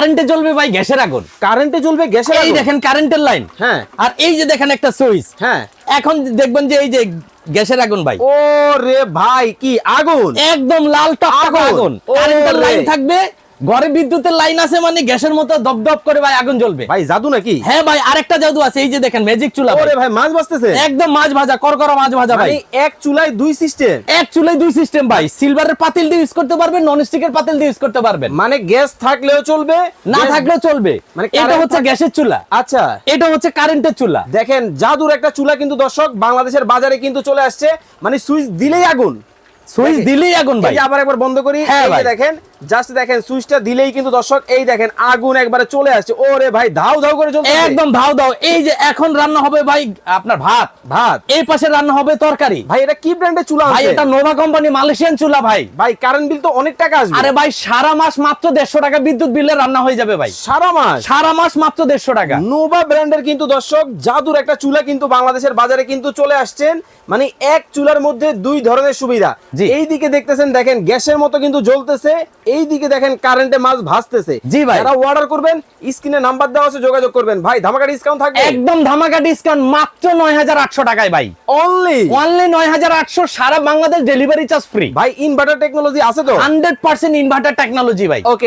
কারেন্টে জ্বলবে ভাই গ্যাসের আগুন। কারেন্টে জ্বলবে গ্যাসের এই দেখেন কারেন্টের লাইন। হ্যাঁ। আর এই যে দেখেন একটা সুইচ। হ্যাঁ। এখন দেখবেন যে এই যে গ্যাসের আগুন ভাই। ও রে ভাই কি আগুন? একদম লাল টক আগুন। কারেন্টের লাইন থাকবে ঘরে বিদ্যুতের লাইন আছে মানে গ্যাসের মতো দপদপ করে ভাই আগুন জ্বলবে। ভাই জাদু নাকি? হ্যাঁ ভাই আরেকটা জাদু আছে এই যে দেখেন ম্যাজিক চুলা ওরে ভাই। মাছ বাঁচতেছে একদম মাছ ভাজা করকরা মাছ ভাজা ভাই। মানে এক চুলায় দুই সিস্টেম এক চুলাই দুই সিস্টেম ভাই। সিলভারের পাতিল দিয়ে ইউজ করতে পারবেন নন স্টিকের পাতিল দিয়ে ইউজ করতে পারবেন। মানে গ্যাস থাকলেও চলবে না থাকলেও চলবে। মানে এটা হচ্ছে গ্যাসের চুলা। আচ্ছা। এটা হচ্ছে কারেন্টের চুলা। দেখেন জাদুর একটা চুলা কিন্তু দর্শক বাংলাদেশের বাজারে কিন্তু চলে আসছে। মানে সুইচ দিলেই আগুন। সুইচ দিলেই আগুন ভাই। আবার একবার বন্ধ করি হ্যাঁ এই যে ভাই। দেখেন জাস্ট দেখেন সুইচটা দিলেই কিন্তু দর্শক এই দেখেন আগুন একবারে চলে আসছে। ওরে ভাই ধাউ ধাউ করে চলছে একদম ধাও দাও এই যে এখন রান্না হবে ভাই আপনার ভাত। ভাত। এই পাশে রান্না হবে তরকারি। ভাই এটা কি ব্র্যান্ডের চুলা ভাই এটা নোভা কোম্পানি মালয়েশিয়ান চুলা ভাই। ভাই কারেন্ট বিল তো অনেক টাকা আসবে। আরে ভাই সারা মাস মাত্র দেড়শো টাকা বিদ্যুৎ বিলে রান্না হয়ে যাবে ভাই। সারা মাস? সারা মাস মাত্র দেড়শো টাকা। নোভা ব্র্যান্ডের কিন্তু দর্শক জাদুর একটা চুলা কিন্তু বাংলাদেশের বাজারে কিন্তু চলে আসছেন। মানে এক চুলার মধ্যে দুই ধরনের সুবিধা। এই দিকে দেখতেছেন দেখেন গ্যাসের মতো কিন্তু জ্বলতেছে। এই দিকে দেখেন কারেন্টে মাছ ভাসতেছে। জি ভাই। যারা অর্ডার করবেন স্ক্রিনে নাম্বার দেওয়া আছে যোগাযোগ করবেন। ভাই ধামাকা ডিসকাউন্ট থাকবে? একদম ধামাকা ডিসকাউন্ট মাত্র নয় হাজার আটশো টাকায় ভাই। অনলি অনলি নয় হাজার আটশো সারা বাংলাদেশ ডেলিভারি চার্জ ফ্রি ভাই ইনভার্টার টেকনোলজি আছে তো? হান্ড্রেড পার্সেন্ট ইনভার্টার টেকনোলজি ভাই। ওকে